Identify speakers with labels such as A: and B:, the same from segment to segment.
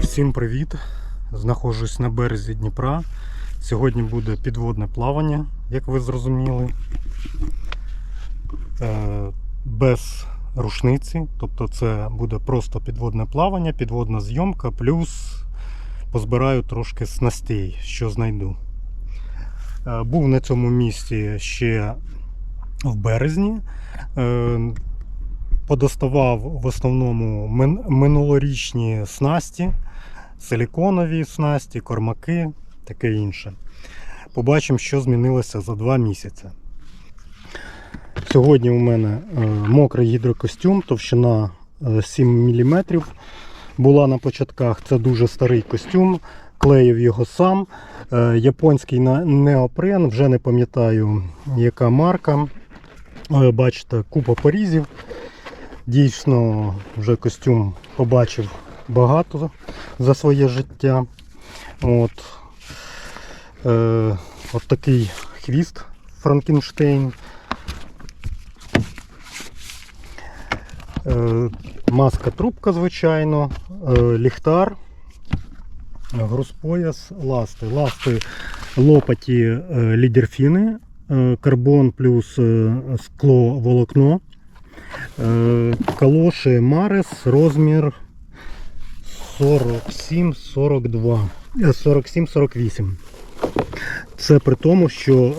A: Всім привіт! Знаходжусь на березі Дніпра. Сьогодні буде підводне плавання, як ви зрозуміли. Е, Без рушниці. Тобто це буде просто підводне плавання, підводна зйомка, плюс позбираю трошки снастей, що знайду. Е, Був на цьому місці ще в березні. Е, подоставав в основному минулорічні снасті, силіконові снасті, кормаки, таке інше. Побачимо, що змінилося за два місяці. Сьогодні у мене е, мокрий гідрокостюм, товщина е, 7 мм. Була на початках, це дуже старий костюм, клеїв його сам. Е, Японський неопрен, вже не пам'ятаю, яка марка. Е, Бачите, купа порізів. Дійсно, вже костюм побачив багато за своє життя. От, е, от такий хвіст Франкенштейн. Е, маска трубка, звичайно, е, ліхтар, грузпояс, ласти. Ласти лопаті е, лідерфіни, е, карбон плюс е, скло волокно. Е, Калоші Марес розмір 47-42. е, 47-48. Це при тому, що е,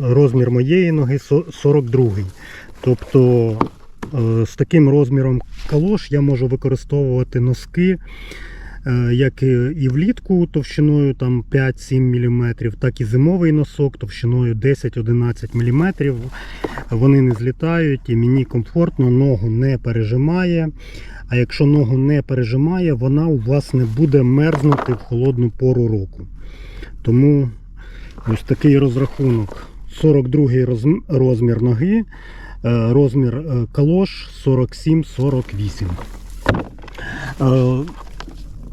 A: розмір моєї ноги 42. Тобто е, з таким розміром калош я можу використовувати носки е, як і влітку товщиною там 5-7 мм, так і зимовий носок товщиною 10-11 мм. Вони не злітають і мені комфортно, ногу не пережимає. А якщо ногу не пережимає, вона у вас не буде мерзнути в холодну пору року. Тому ось такий розрахунок. 42 розм- розмір ноги, е, розмір е, калош 47-48.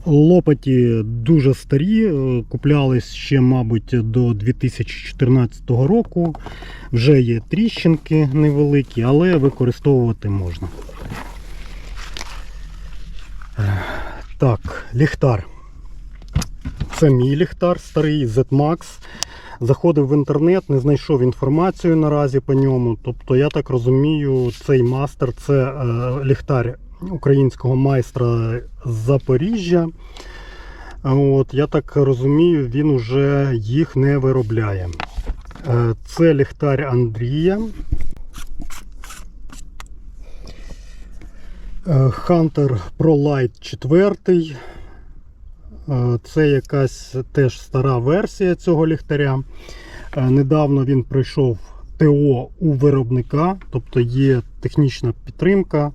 A: Лопаті дуже старі, е, куплялись ще, мабуть, до 2014 року. Вже є тріщинки невеликі, але використовувати можна. Е, Так, ліхтар. Це мій ліхтар старий Z-Max. Заходив в інтернет, не знайшов інформацію наразі по ньому. Тобто, я так розумію, цей мастер це е, ліхтар українського майстра з Запоріжжя. От, я так розумію, він уже їх не виробляє. Е, Це ліхтар Андрія. Е, Hunter Pro Light 4. Е, Це якась теж стара версія цього ліхтаря. Е, Недавно він пройшов ТО у виробника, тобто є технічна підтримка, е,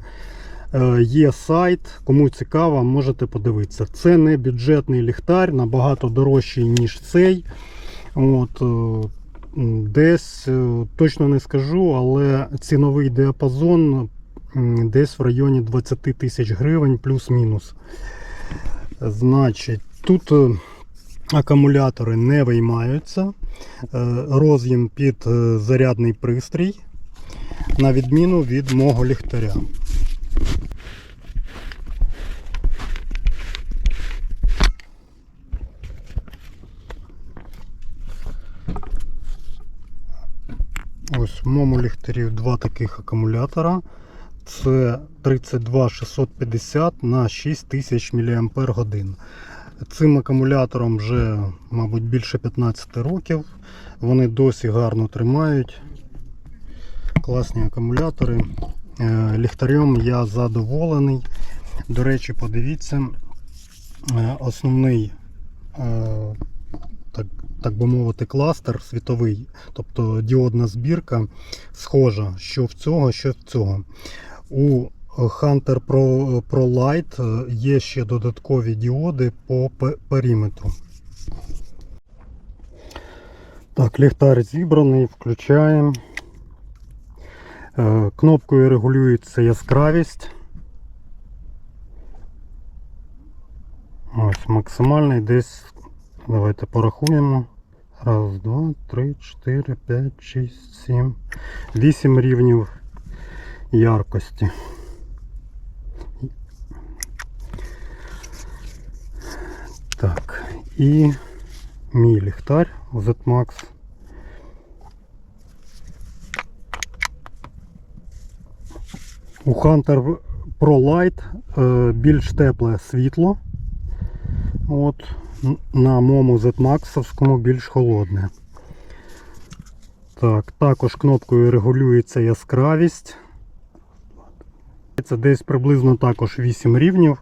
A: є сайт. Кому цікаво, можете подивитися. Це не бюджетний ліхтар, набагато дорожчий, ніж цей. От, е, десь е, точно не скажу, але ціновий діапазон десь в районі 20 тисяч гривень плюс-мінус. Значить, тут е, акумулятори не виймаються. Е, Роз'єм під е, зарядний пристрій, на відміну від мого ліхтаря. Ось в моєму ліхтарі два таких акумулятора. Це 32650 на 6000 мАч. Цим акумулятором вже, мабуть, більше 15 років. Вони досі гарно тримають. Класні акумулятори. Е, Ліхтарем я задоволений. До речі, подивіться, е, основний, е, так, так би мовити, кластер світовий, тобто діодна збірка, схожа, що в цього, що в цього. У Hunter Pro, Pro Light е, є ще додаткові діоди по периметру. Так, ліхтар зібраний, включаємо. Е, Кнопкою регулюється яскравість. Ось максимальний десь. Давайте порахуємо. Раз, два, три, чотири, п'ять, шість, сім. Вісім рівнів яркості. Так, і мій ліхтар ZMAX. У Hunter Pro Light е, більш тепле світло. От, на моєму ZMAX більш холодне. Так, також кнопкою регулюється яскравість. Це десь приблизно також 8 рівнів.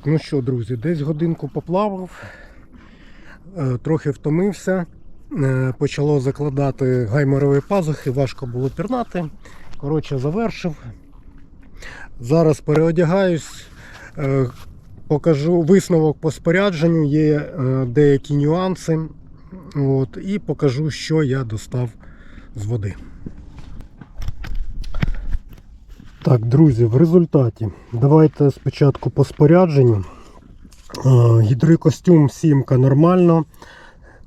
A: Так, ну що, друзі, десь годинку поплавав, е, трохи втомився, е, почало закладати гайморові пазухи, важко було пірнати. Коротше, завершив. Зараз переодягаюсь, е, покажу висновок по спорядженню, є деякі нюанси. От, і покажу, що я достав з води. Так, друзі, в результаті давайте спочатку по спорядженню. Е, Гідрокостюм сімка нормально,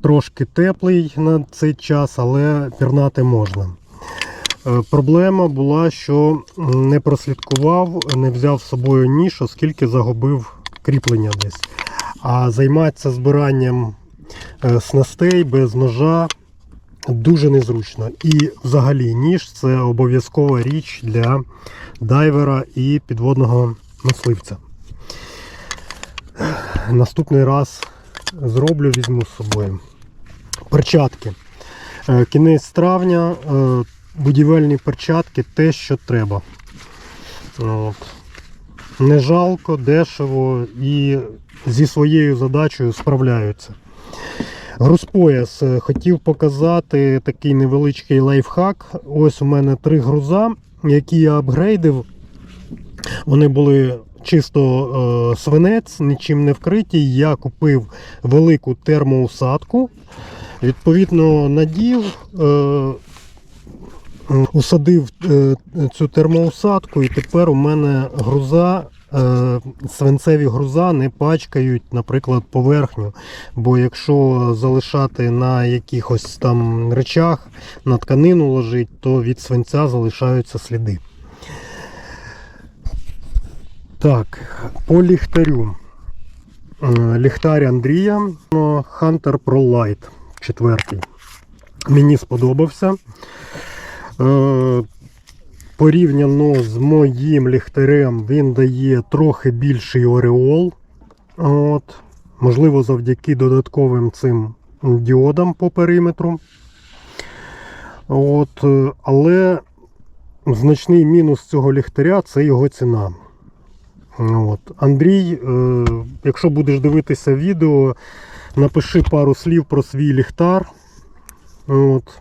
A: трошки теплий на цей час, але пірнати можна. Е, Проблема була, що не прослідкував, не взяв з собою ніж, оскільки загубив кріплення десь. А займатися збиранням е, снастей без ножа дуже незручно. І взагалі ніж це обов'язкова річ для дайвера і підводного мисливця. Наступний раз зроблю, візьму з собою. Перчатки. Е, Кінець травня, е, будівельні перчатки те, що треба. От. Не жалко, дешево і зі своєю задачею справляються. Грузпояс. Е, Хотів показати такий невеличкий лайфхак. Ось у мене три груза, які я апгрейдив. Вони були чисто е, свинець, нічим не вкриті. Я купив велику термоусадку. Відповідно, надів, е, усадив цю термоусадку, і тепер у мене груза. Е, Свинцеві груза не пачкають, наприклад, поверхню. Бо якщо залишати на якихось там речах, на тканину ложить, то від свинця залишаються сліди. Так, по ліхтарю. Е, Ліхтар Андрія е, Hunter Pro Light четвертий. Мені сподобався. Порівняно з моїм ліхтарем він дає трохи більший ореол. От. Можливо, завдяки додатковим цим діодам по периметру. От. Але значний мінус цього ліхтаря це його ціна. От. Андрій, е, якщо будеш дивитися відео, напиши пару слів про свій ліхтар. От.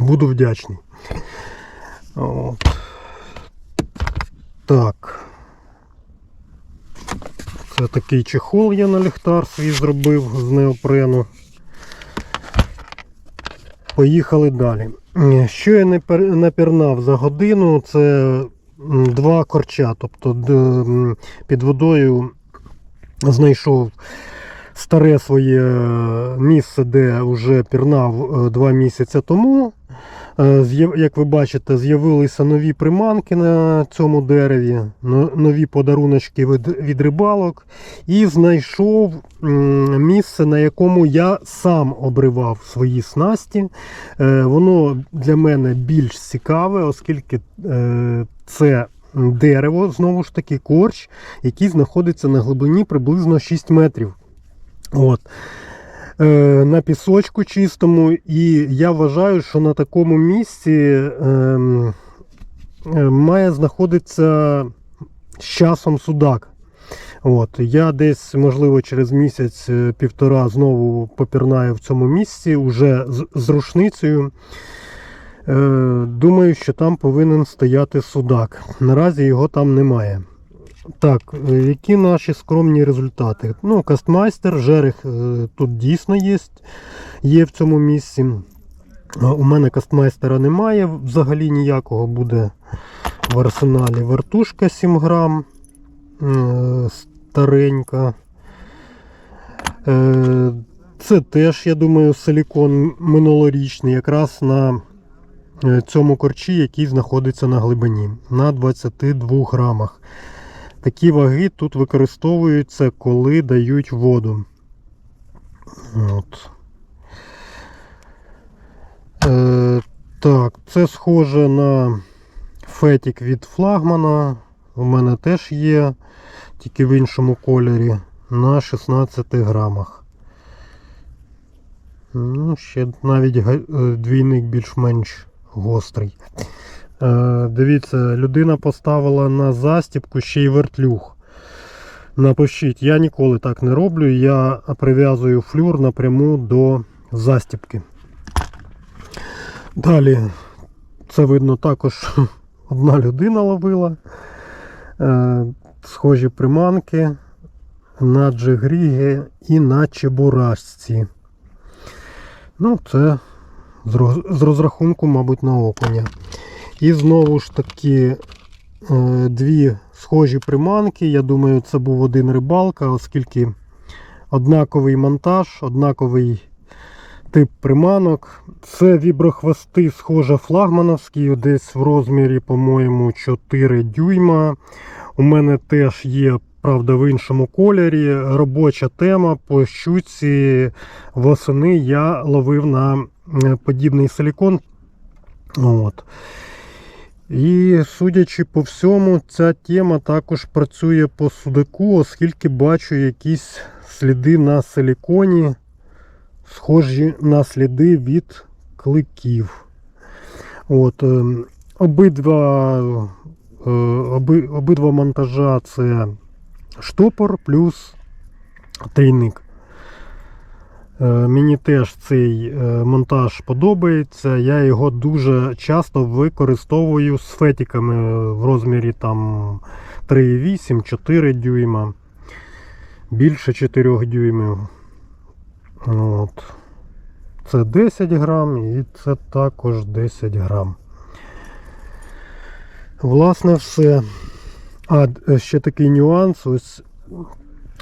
A: Буду вдячний. От. Так. Це такий чехол я на ліхтар свій зробив з неопрену. Поїхали далі. Що я не напірнав за годину, це два корча. Тобто під водою знайшов старе своє місце, де вже пірнав е, два місяці тому. Е, Як ви бачите, з'явилися нові приманки на цьому дереві, нові подаруночки від, від рибалок. І знайшов місце, на якому я сам обривав свої снасті. Е, Воно для мене більш цікаве, оскільки е, це дерево, знову ж таки, корч, який знаходиться на глибині приблизно 6 метрів. От. Е, на пісочку чистому, і я вважаю, що на такому місці ем, е, має знаходитися з часом судак. От, я десь, можливо, через місяць-півтора знову попірнаю в цьому місці уже з, рушницею. Е, думаю, що там повинен стояти судак. Наразі його там немає. Так, е, які наші скромні результати? Ну, кастмайстер, жерех е, тут дійсно є, є в цьому місці. У мене кастмайстера немає, взагалі ніякого буде в арсеналі. Вертушка 7 грам, е, старенька. Це теж, я думаю, силікон минулорічний, якраз на цьому корчі, який знаходиться на глибині, на 22 грамах. Такі ваги тут використовуються, коли дають воду. От. Е, так, це схоже на фетік від флагмана. У мене теж є, тільки в іншому кольорі, на 16 грамах. Ну, ще навіть е, двійник більш-менш гострий. Е, Дивіться, людина поставила на застіпку ще й вертлюг. Напишіть, я ніколи так не роблю. Я прив'язую флюр напряму до застіпки. Далі, це видно також одна людина ловила. Е, схожі приманки на джигріги і на чебурашці. Ну, це з розрахунку, мабуть, на окуня. І знову ж таки е, дві схожі приманки. Я думаю, це був один рибалка, оскільки однаковий монтаж, однаковий тип приманок. Це віброхвости, схоже, флагмановські, десь в розмірі, по-моєму, 4 дюйма. У мене теж є, правда, в іншому кольорі. Робоча тема по щуці восени я ловив на е, подібний силікон. От. І судячи по всьому, ця тема також працює по судаку, оскільки бачу якісь сліди на силіконі, схожі на сліди від кликів. От, е, обидва, е, оби, обидва монтажа це штопор плюс трійник. Е, Мені теж цей е, монтаж подобається. Я його дуже часто використовую з фетиками в розмірі 3,8-4 дюйма. Більше 4 дюймів. От. Це 10 грам і це також 10 грам. Власне, все. А е, ще такий нюанс. Ось е,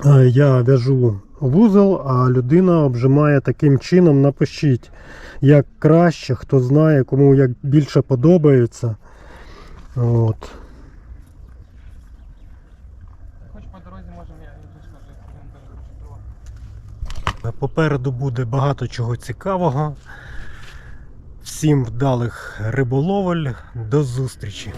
A: я в'яжу вузол, а людина обжимає таким чином. Напишіть, як краще, хто знає, кому як більше подобається. От.
B: Хоч по дорозі можемо я чотирьох.
A: Попереду буде багато чого цікавого. Всім вдалих риболовель. До зустрічі!